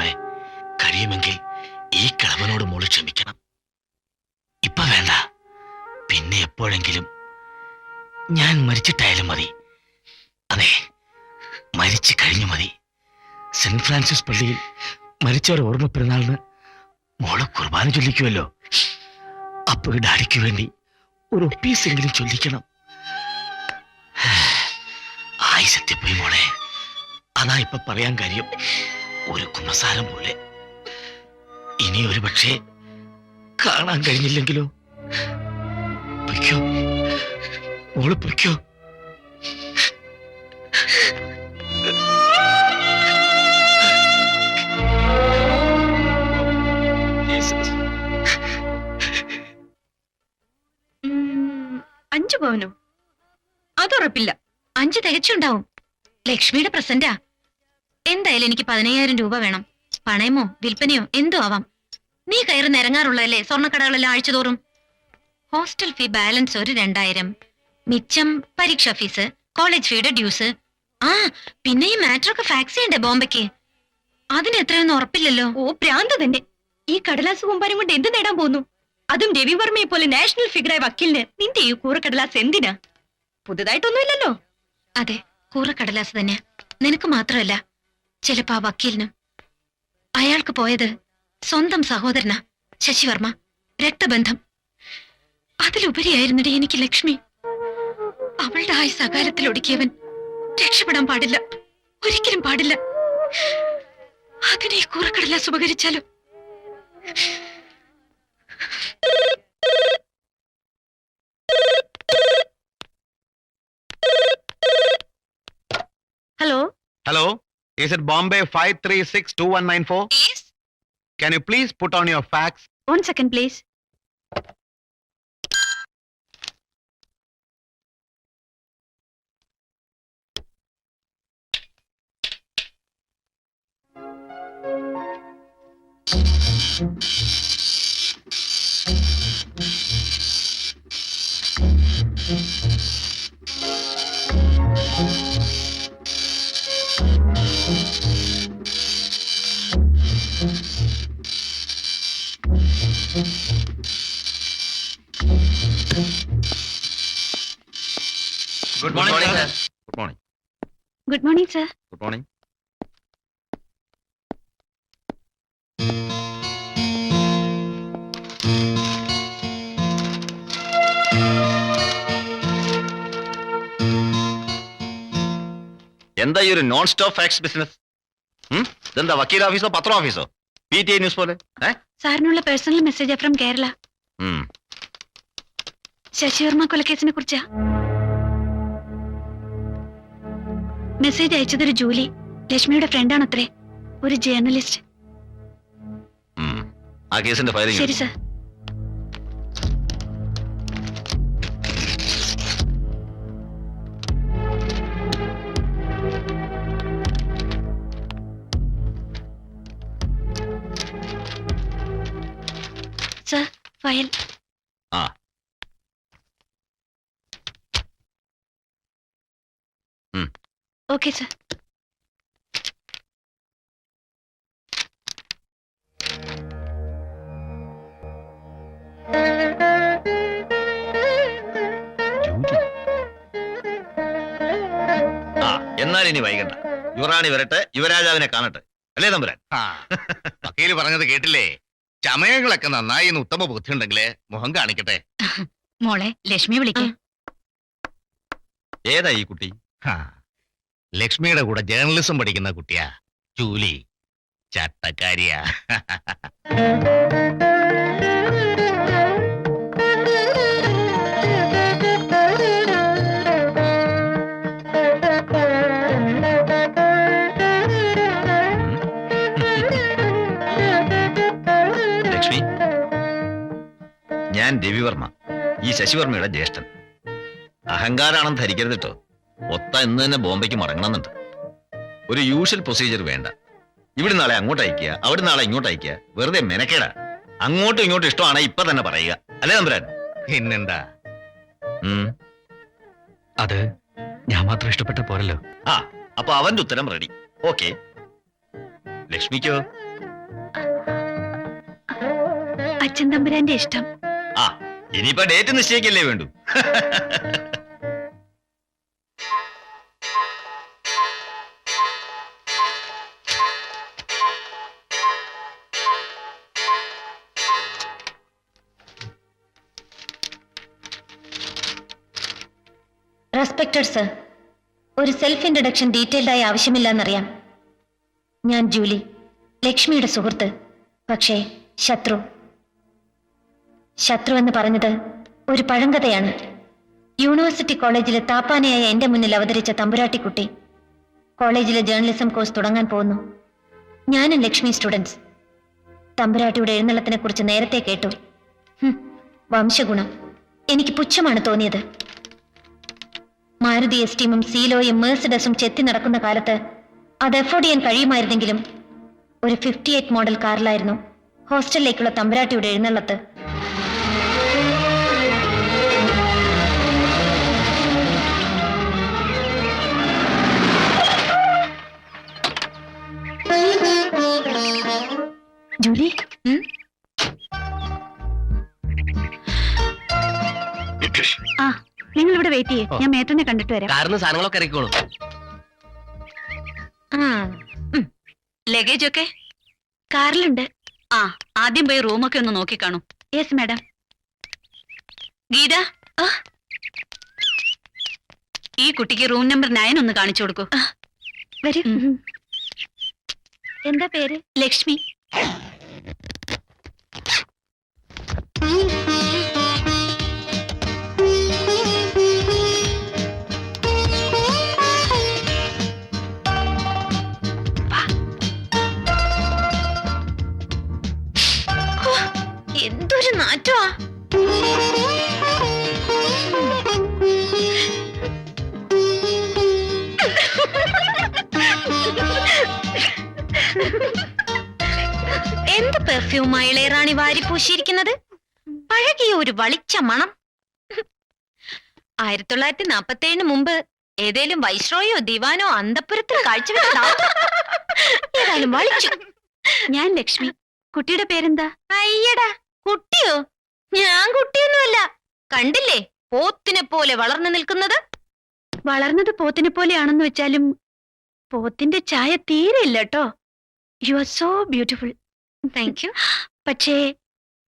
മോളെ കഴിയുമെങ്കിൽ ഈ കിളവനോട് മോൾ ക്ഷമിക്കണം. ഇപ്പൊ വേണ്ട. പിന്നെ എപ്പോഴെങ്കിലും ഞാൻ മരിച്ചിട്ടായാലും മതി. അതെ മരിച്ചു കഴിഞ്ഞു മതി. സെന്റ് ഫ്രാൻസിസ് പള്ളിയിൽ മരിച്ചവരെ ഓർമ്മ പെരുന്നാളിന് മോൾ കുർബാന ചൊല്ലിക്കുമല്ലോ അപ്പൊ ഡാഡിക്ക് വേണ്ടി ഒരു ഒപ്പീസെങ്കിലും ചൊല്ലിക്കണം. ആയിസെത്തിപ്പോയി മോളെ. അതാ ഇപ്പൊ പറയാൻ കാര്യം. ഒരു കുമ്പസാരം പോലെ. ഇനി ഒരു പക്ഷേ കാണാൻ കഴിഞ്ഞില്ലെങ്കിലോ? പൊയ്ക്കോ. മോൾ പൊയ്ക്കോ. അഞ്ചു പവനോ? അതുറപ്പില്ല അഞ്ച് തികച്ചുണ്ടാവും. ലക്ഷ്മിയുടെ പ്രസന്റാ. എന്തായാലും എനിക്ക് പതിനയ്യായിരം രൂപ വേണം. പണയമോ വിൽപ്പനയോ എന്തോ ആവാം. നീ കയറി നിരങ്ങാറുള്ളതല്ലേ? സ്വർണക്കടകളെല്ലാം ആഴ്ചതോറും. ഹോസ്റ്റൽ ഫീ ബാലൻസ് ഒരു രണ്ടായിരം. മിച്ചം പരീക്ഷാ ഫീസ് കോളേജ് ഫീയുടെ ഡ്യൂസ്. ആ പിന്നെ ഈ മാറ്ററൊക്കെ ഫാക്സ് ചെയ്യണ്ടേ ബോംബെക്ക്? അതിന് എത്രയൊന്നും ഉറപ്പില്ലല്ലോ. ഓ പ്രാന്ത തന്നെ. ഈ കടലാസ് കൂമ്പാരം കൊണ്ട് എന്ത് നേടാൻ പോകുന്നു? അതും രവിവർമ്മയെ പോലെ നാഷണൽ ഫിഗറായ വക്കീലിന്. നിന്റെ ഈ കൂറക്കടലാസ് എന്തിനാ? പുതുതായിട്ടൊന്നുമില്ലല്ലോ. അതെ കൂറക്കടലാസ് തന്നെ. നിനക്ക് മാത്രമല്ല ചിലപ്പോ ആ വക്കീലിനും. അയാൾക്ക് പോയത് സ്വന്തം സഹോദരനാ ശശിവർമ്മ രക്തബന്ധം. അതിലുപരിയായിരുന്നിട്ട് എനിക്ക് ലക്ഷ്മി. അവളുടെ ആയി സകാലത്തിൽ ഒടുക്കിയവൻ രക്ഷപ്പെടാൻ പാടില്ല. ഒരിക്കലും പാടില്ല. അതിനെ കൂറക്കടലാസ് ഉപകരിച്ചാലോ hello? Hello, Is it Bombay 5362194? Yes. Can you please put on your fax? One second, please. Morning sir എന്താ ഈ ഒരു നോൺ സ്റ്റോപ്പ് ഫാക്സ് ബിസിനസ് ഇതെന്താ വക്കീൽ ഓഫീസോ പത്ര ഓഫീസോ? പി ടി ഐ ന്യൂസ് പോലെ? സാറിനുള്ള പേഴ്സണൽ മെസ്സേജ് ഫ്രം കേരള. ശശിവർമ്മ കൊലക്കേസിനെ കുറിച്ചാ? മെസ്സേജ് അയച്ചതൊരു ജൂലി. ലക്ഷ്മിയുടെ ഫ്രണ്ടാണത്രേ. ഒരു ജേർണലിസ്റ്റ്. ആ കേസിന്റെ ഫയലിംഗ് ശരി സർ. സർ ഫയൽ ആ ഓക്കെ സർ എന്നാൽ ഇനി വൈകണ്ട. യുവറാണി വരട്ടെ യുവരാജാവിനെ കാണട്ടെ. അല്ലേ തമ്പുരാൻ? ആ. വക്കീൽ പറഞ്ഞത് കേട്ടില്ലേ? ചമയങ്ങളൊക്കെ നന്നായി എന്ന് ഉത്തമ ബുദ്ധി ഉണ്ടെങ്കിൽ മുഖം കാണിക്കട്ടെ. മോളെ ലക്ഷ്മി വിളിക്കേ. ഏതാ ഈ കുട്ടി? ആ, ലക്ഷ്മിയുടെ കൂടെ ജേർണലിസം പഠിക്കുന്ന കുട്ടിയാ. ജൂലി ചട്ടക്കാരിയാ. ലക്ഷ്മി ഞാൻ രവിവർമ്മ ഈ ശശിവർമ്മയുടെ ജ്യേഷ്ഠൻ. അഹങ്കാരാണെന്ന് ധരിക്കരുത് കേട്ടോ ഒത്ത ഇന്ന് തന്നെ ബോംബെക്ക് മടങ്ങണമെന്നുണ്ട്. ഒരു യൂഷ്വൽ പ്രൊസീജിയർ വേണ്ട. ഇവിടെ നാളെ അങ്ങോട്ട് അയക്കുക അവിടെ നാളെ ഇങ്ങോട്ട് അയക്കുക വെറുതെ മെനക്കേടാ. അങ്ങോട്ടും ഇങ്ങോട്ടും ഇഷ്ടമാണ് ഇപ്പൊ തന്നെ പറയുക. അല്ലേ തമ്പുരാൻ പിന്നെന്താ? അത് ഞാൻ മാത്രം ഇഷ്ടപ്പെട്ട പോരല്ലോ. ആ അപ്പൊ അവന്റെ ഉത്തരം റെഡി ഓക്കെ ലക്ഷ്മിക്കോ? അച്ഛൻ തമ്പുരാന്റെ ഇഷ്ടം. ആ ഇനിയിപ്പോ ഡേറ്റ് നിശ്ചയിക്കല്ലേ വേണ്ടു. റെസ്പെക്റ്റഡ് സർ ഒരു സെൽഫ് ഇൻട്രഡക്ഷൻ ഡീറ്റെയിൽഡായി ആവശ്യമില്ലെന്നറിയാം. ഞാൻ ജൂലി ലക്ഷ്മിയുടെ സുഹൃത്ത് പക്ഷേ ശത്രു. ശത്രു എന്ന് പറഞ്ഞത് ഒരു പഴങ്കഥയാണ്. യൂണിവേഴ്സിറ്റി കോളേജിലെ താപ്പാനയായ എന്റെ മുന്നിൽ അവതരിച്ച തമ്പുരാട്ടിക്കുട്ടി. കോളേജിലെ ജേർണലിസം കോഴ്സ് തുടങ്ങാൻ പോകുന്നു. ഞാനും ലക്ഷ്മി സ്റ്റുഡൻസ്. തമ്പുരാട്ടിയുടെ എഴുന്നള്ളത്തിനെ കുറിച്ച് നേരത്തെ കേട്ടു. വംശഗുണം. എനിക്ക് പുച്ഛമാണ് തോന്നിയത്. മാരുതി എസ്റ്റീമും സീലോയും മേഴ്സിഡസും ചെത്തി നടക്കുന്ന കാലത്ത് അത് എഫോർഡ് ചെയ്യാൻ കഴിയുമായിരുന്നെങ്കിലും ഒരു ഫിഫ്റ്റി എയ്റ്റ് മോഡൽ കാറിലായിരുന്നു ഹോസ്റ്റലിലേക്കുള്ള തമ്പുരാട്ടിയുടെ എഴുന്നള്ളത്ത്. ജൂലി? വെയിറ്റ് ഞാൻ മേട്ടനെ കണ്ടിട്ട് വരാം. കാറിന് സാധനങ്ങളൊക്കെ ഇറക്കിക്കോളൂ. ലഗേജ് ഒക്കെ കാറിലുണ്ട്. ആ ആദ്യം പോയി റൂമൊക്കെ ഒന്ന് നോക്കിക്കാണു യെസ് മാഡം. ഗീത? ആ. ഈ കുട്ടിക്ക് റൂം നമ്പർ നയൻ ഒന്ന് കാണിച്ചു കൊടുക്കൂ. വരൂ. എന്താ പേര്? ലക്ഷ്മി. എന്തൊരു നാറ്റമാ എന്ത് പെർഫ്യൂമാ ഇളയറാണി വാരി പൂശിയിരിക്കുന്നത്? പഴകിയ ഒരു വളിച്ച മണം. ആയിരത്തി തൊള്ളായിരത്തി നാപ്പത്തി ഏഴിന് മുമ്പ് ഏതേലും വൈശ്രോയോ ദിവാനോ അന്തപുരത്തിൽ കാഴ്ചവെച്ചതാവും ഏതായാലും വളിച്ചു. ഞാൻ ലക്ഷ്മി. കുട്ടിയുടെ പേരെന്താ? അയ്യടാ. കുട്ടിയോ? ഞാൻ കുട്ടിയൊന്നുമല്ല. കണ്ടില്ലേ? പോത്തിനെ പോലെ വളർന്നു നിൽക്കുന്നത്? വളർന്നത് പോത്തിനെ പോലെയാണെന്ന് വെച്ചാലും പോത്തിന്റെ ചായ തീരെ ഇല്ല കേട്ടോ you are so beautiful thank you പക്ഷേ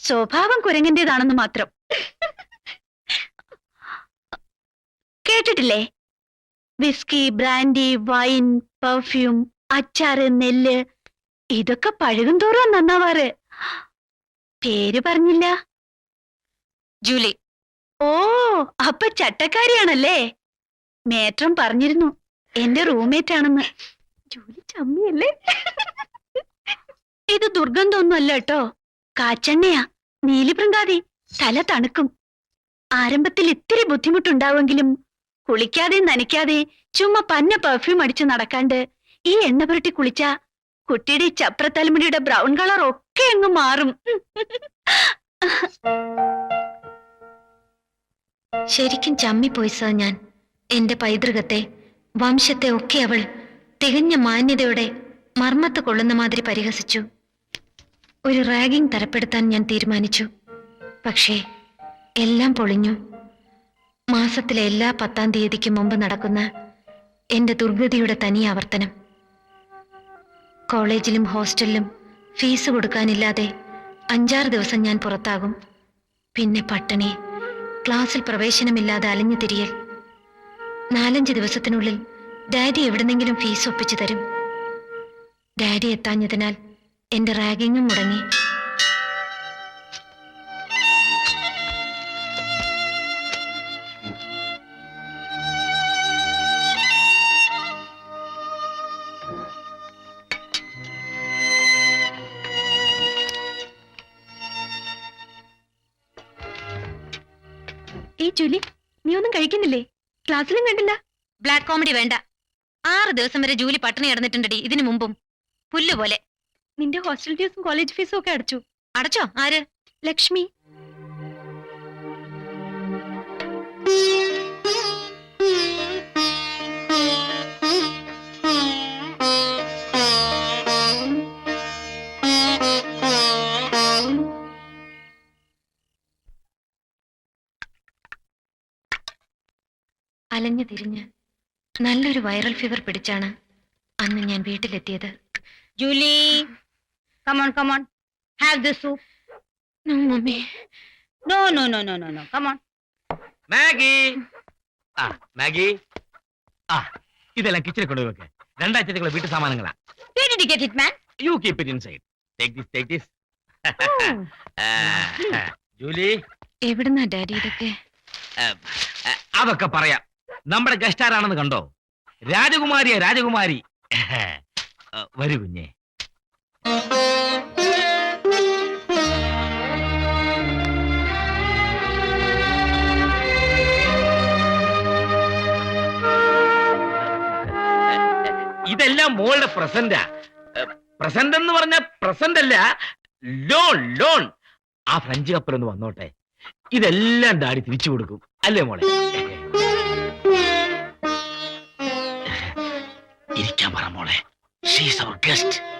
സ്വഭാവം കുരങ്ങന്റേതാണെന്ന് മാത്രം. കേട്ടിട്ടില്ലേ? വിസ്കി ബ്രാൻഡി വൈൻ പെർഫ്യൂം അച്ചാറ് നെല്ല് ഇതൊക്കെ പഴകും തോറും നന്നാവാറ്. പേര് പറഞ്ഞില്ല. ജൂലി. ഓ അപ്പ ചട്ടക്കാരിയാണല്ലേ? മേട്രം പറഞ്ഞിരുന്നു. എന്റെ റൂംമേറ്റ് ആണെന്ന് ജൂലി ചമ്മിയല്ലേ? ഇത് ദുർഗന്ധമൊന്നുമല്ല കേട്ടോ. കാച്ചെണ്ണയാ. നീലിപ്രങ്കാതി തല തണുക്കും. ആരംഭത്തിൽ ഇത്തിരി ബുദ്ധിമുട്ടുണ്ടാവുമെങ്കിലും കുളിക്കാതെ നനയ്ക്കാതെ ചുമ്മാ പന്ന പെർഫ്യൂം അടിച്ചു നടക്കാണ്ട് ഈ എണ്ണ പുരട്ടി കുളിച്ച കുട്ടിയുടെ ചപ്ര ചപ്രത്തലമുടിയുടെ ബ്രൗൺ കളർ ഒക്കെ അങ്ങ് മാറും. ശരിക്കും ചമ്മിപ്പോയി സർ ഞാൻ. എന്റെ പൈതൃകത്തെ വംശത്തെ ഒക്കെ അവൾ തികഞ്ഞ മാന്യതയോടെ മർമ്മത്ത് കൊള്ളുന്ന മാതിരി പരിഹസിച്ചു. ഒരു റാഗിംഗ് തരപ്പെടുത്താൻ ഞാൻ തീരുമാനിച്ചു. പക്ഷേ എല്ലാം പൊളിഞ്ഞു. മാസത്തിലെ എല്ലാ പത്താം തീയതിക്കും മുമ്പ് നടക്കുന്ന എന്റെ ദുർഗതിയുടെ തനി ആവർത്തനം കോളേജിലും ഹോസ്റ്റലിലും ഫീസ് കൊടുക്കാനില്ലാതെ അഞ്ചാറ് ദിവസം ഞാൻ പുറത്താകും. പിന്നെ പട്ടിണി ക്ലാസ്സിൽ പ്രവേശനമില്ലാതെ അലഞ്ഞു തിരിയൽ. നാലഞ്ച് ദിവസത്തിനുള്ളിൽ ഡാഡി എവിടെന്നെങ്കിലും ഫീസ് ഒപ്പിച്ചു തരും. ഡാഡി എത്താഞ്ഞതിനാൽ എന്റെ റാഗിങ്ങും മുടങ്ങി. ജൂലി നീ ഒന്നും കഴിക്കുന്നില്ലേ? ക്ലാസ്സിലും കണ്ടില്ല. ബ്ലാക്ക് കോമഡി വേണ്ട. ആറ് ദിവസം വരെ ജൂലി പട്ടിണി കിടന്നിട്ടുണ്ടടി ഇതിനു മുമ്പും. പുല്ലുപോലെ. നിന്റെ ഹോസ്റ്റൽ ഫീസും കോളേജ് ഫീസും ഒക്കെ അടച്ചു. അടച്ചോ? ആര്? ലക്ഷ്മി. അലഞ്ഞു തിരിഞ്ഞ് നല്ലൊരു വൈറൽ ഫീവർ പിടിച്ചാണ് അന്ന് ഞാൻ വീട്ടിലെത്തിയത്. Julie come on come on have the soup no, mummy. No no no no no no come on Maggie. ആ മാഗി. ആ ഇതെല്ലാം കിച്ചണിൽ കൊണ്ടുപോയി വെക്ക്. രണ്ടാഴ്ചത്തേക്കുള്ള വീട്ടു സാമാനങ്ങളാ. Where did you get it, man? You keep it inside take this take this Julie. എവിടുന്നാ ഡാഡി ഇതൊക്കെ? അതൊക്കെ പറയാം. നമ്മുടെ ഗസ്റ്റ് ആരാണെന്ന് കണ്ടോ? രാജകുമാരിയാ രാജകുമാരി. വരൂ കുഞ്ഞേ. ഇതെല്ലാം മോളുടെ പ്രസന്റാ. പ്രസന്റ് എന്ന് പറഞ്ഞ പ്രസന്റ് അല്ല ലോൺ ലോൺ. ആ ഫ്രഞ്ച് കപ്പലൊന്ന് വന്നോട്ടെ. ഇതെല്ലാം ഡാഡി തിരിച്ചു കൊടുക്കും. അല്ലേ മോളെ? ഇരിക്കാൻ പറ മോളെ. ഷീസ് അവർ ഗസ്റ്റ്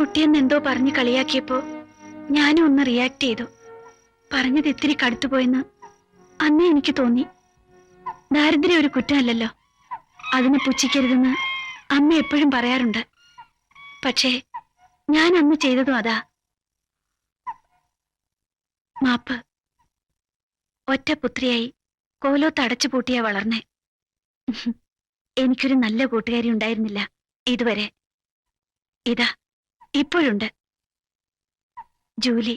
കുട്ടിയെന്ന് എന്തോ പറഞ്ഞ് കളിയാക്കിയപ്പോ ഞാനും ഒന്ന് റിയാക്ട് ചെയ്തു. പറഞ്ഞത് ഇത്തിരി കടുത്തുപോയെന്ന് അന്നേ എനിക്ക് തോന്നി. ദാരിദ്ര്യം ഒരു കുറ്റമല്ലല്ലോ. അതിനെ പുച്ഛിക്കരുതെന്ന് അമ്മ എപ്പോഴും പറയാറുണ്ട്. പക്ഷേ ഞാൻ അന്ന് ചെയ്തതും അതാ. മാപ്പ്. ഒറ്റ പുത്രിയായി കോലോത്ത് അടച്ചു പൂട്ടിയാ വളർന്നേ. എനിക്കൊരു നല്ല കൂട്ടുകാരി ഉണ്ടായിരുന്നില്ല ഇതുവരെ. ഇതാ ഇപ്പോഴുണ്ട്. ജൂലി.